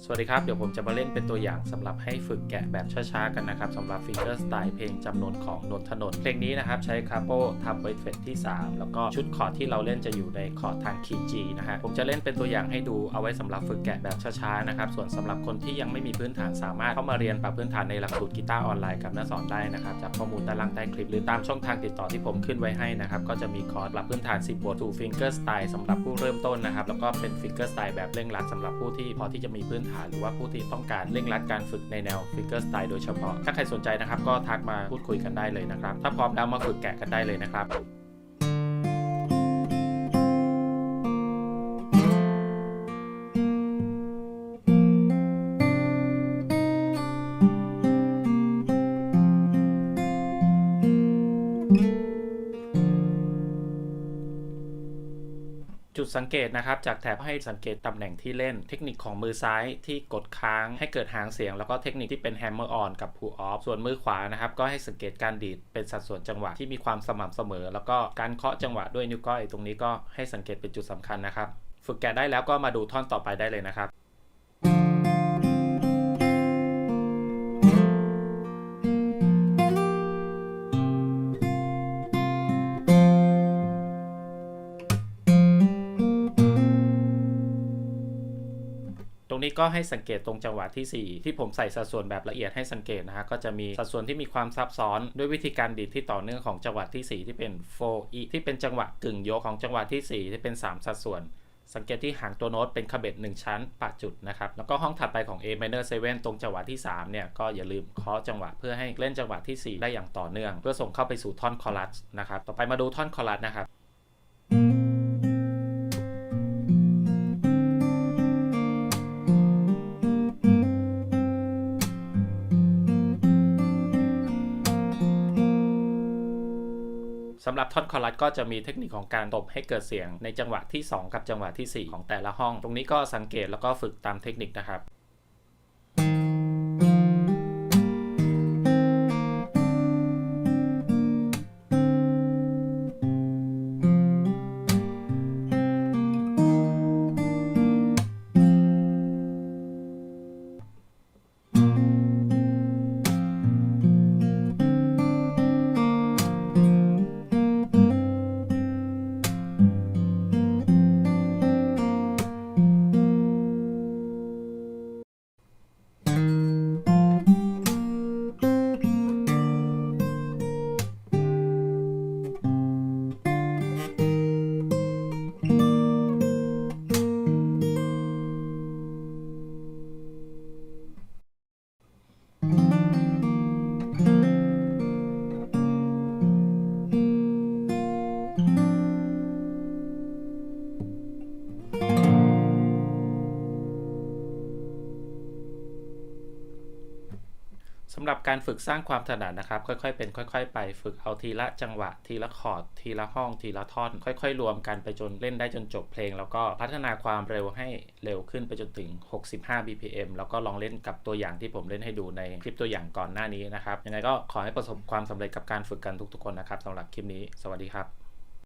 สวัสดีครับ เดี๋ยวผมจะมาเล่นเป็นตัวอย่างสำหรับให้ฝึกแกะแบบช้าๆ กันนะครับสำหรับ Finger Style เพลงจำนวนของนนทนนเพลงนี้นะครับ ใช้คาโปทำเวเฟตที่ 3 แล้วก็ชุดคอร์ดที่เราเล่นจะอยู่ในคอร์ดทางคีย์ G นะฮะผมจะเล่นเป็นตัวอย่างให้ดูเอาไว้สำหรับฝึกแกะแบบช้าๆนะครับส่วนสำหรับคนที่ยังไม่มีพื้นฐานสามารถเข้ามาเรียนปรับพื้นฐานในหลักสูตรกีตาร์ออนไลน์กับน้าสอนได้นะครับจากข้อมูลด้านล่างใต้คลิปหรือตามช่องทางติดต่อที่ผมขึ้นไว้ให้นะครับก็จะมีคอร์สปรับพื้นฐาน 10บท to Finger Style สำหรับผู้เริ่มต้นนะครับแล้วก็เป็น Finger Style แบบเร่งรัดสำหรับผู้ที่พอที่จะมีพื้นฐานหรือว่าผู้ที่ต้องการเร่งรัดการฝึกในแนวฟิกเกอร์สไตล์โดยเฉพาะ ถ้าใครสนใจนะครับก็ทักมาพูดคุยกันได้เลยนะครับ ถ้าพร้อมแล้วมาฝึกแกะกันได้เลยนะครับ จุดสังเกตนะครับ จากแถบให้สังเกตตำแหน่งที่เล่น เทคนิคของมือซ้ายที่กดค้างให้เกิดหางเสียง แล้วก็เทคนิคที่เป็นแฮมเมอร์ออนกับพูออฟส่วนมือขวานะครับ ก็ให้สังเกตการดีดเป็นสัดส่วนจังหวะที่มีความสม่ำเสมอ แล้วก็การเคาะจังหวะด้วยนิ้วก้อยตรงนี้ก็ให้สังเกตเป็นจุดสำคัญนะครับ ฝึกแกะได้แล้วก็มาดูท่อนต่อไปได้เลยนะครับ ตรงนี้ก็ให้สังเกตตรงจังหวะที่ 4 ที่ผมใส่สัดส่วนแบบละเอียดให้สังเกตนะฮะก็จะมีสัดส่วนที่มีความซับซ้อนด้วยวิธีการดีดที่ต่อเนื่องของจังหวะที่ 4 ที่เป็น 4 e ที่เป็นจังหวะกึ่งยกของจังหวะที่ 4 ที่เป็น 3 สัดส่วน สังเกตที่หางตัวโน้ตเป็นขบเบ็ด1ชั้นปะจุดนะครับแล้วก็ห้องถัดไปของ A minor 7 ตรงจังหวะที่ 3 เนี่ยก็อย่าลืมเคาะจังหวะเพื่อให้เล่นจังหวะที่ 4 ได้อย่างต่อเนื่อง เพื่อส่งเข้าไปสู่ท่อนคอรัสนะครับต่อไปมาดูท่อนคอรัสนะครับ สำหรับท่อนคอรัสก็จะมีเทคนิคของการตบให้เกิดเสียงในจังหวะที่ 2 กับจังหวะที่ 4 ของแต่ละห้อง ตรงนี้ก็สังเกตแล้วก็ฝึกตามเทคนิคนะครับำหรับการฝึกสร้างความถนัดนะครับ ค่อยๆเป็นค่อย ๆ ไปฝึกเอาทีละจังหวะ ทีละคอร์ดทีละห้องทีละท่อน ค่อย ๆ รวมกันไปจนเล่นได้จนจบเพลง แล้วก็พัฒนาความเร็วให้เร็วขึ้นไปจนถึง 65 BPM แล้วก็ลองเล่นกับตัวอย่างที่ผมเล่นให้ดูในคลิปตัวอย่างก่อนหน้านี้นะครับยังไงก็ขอให้ประสบความสำเร็จกับการฝึกกันทุกๆคนนะครับสำหรับคลิปนี้ สวัสดีครับ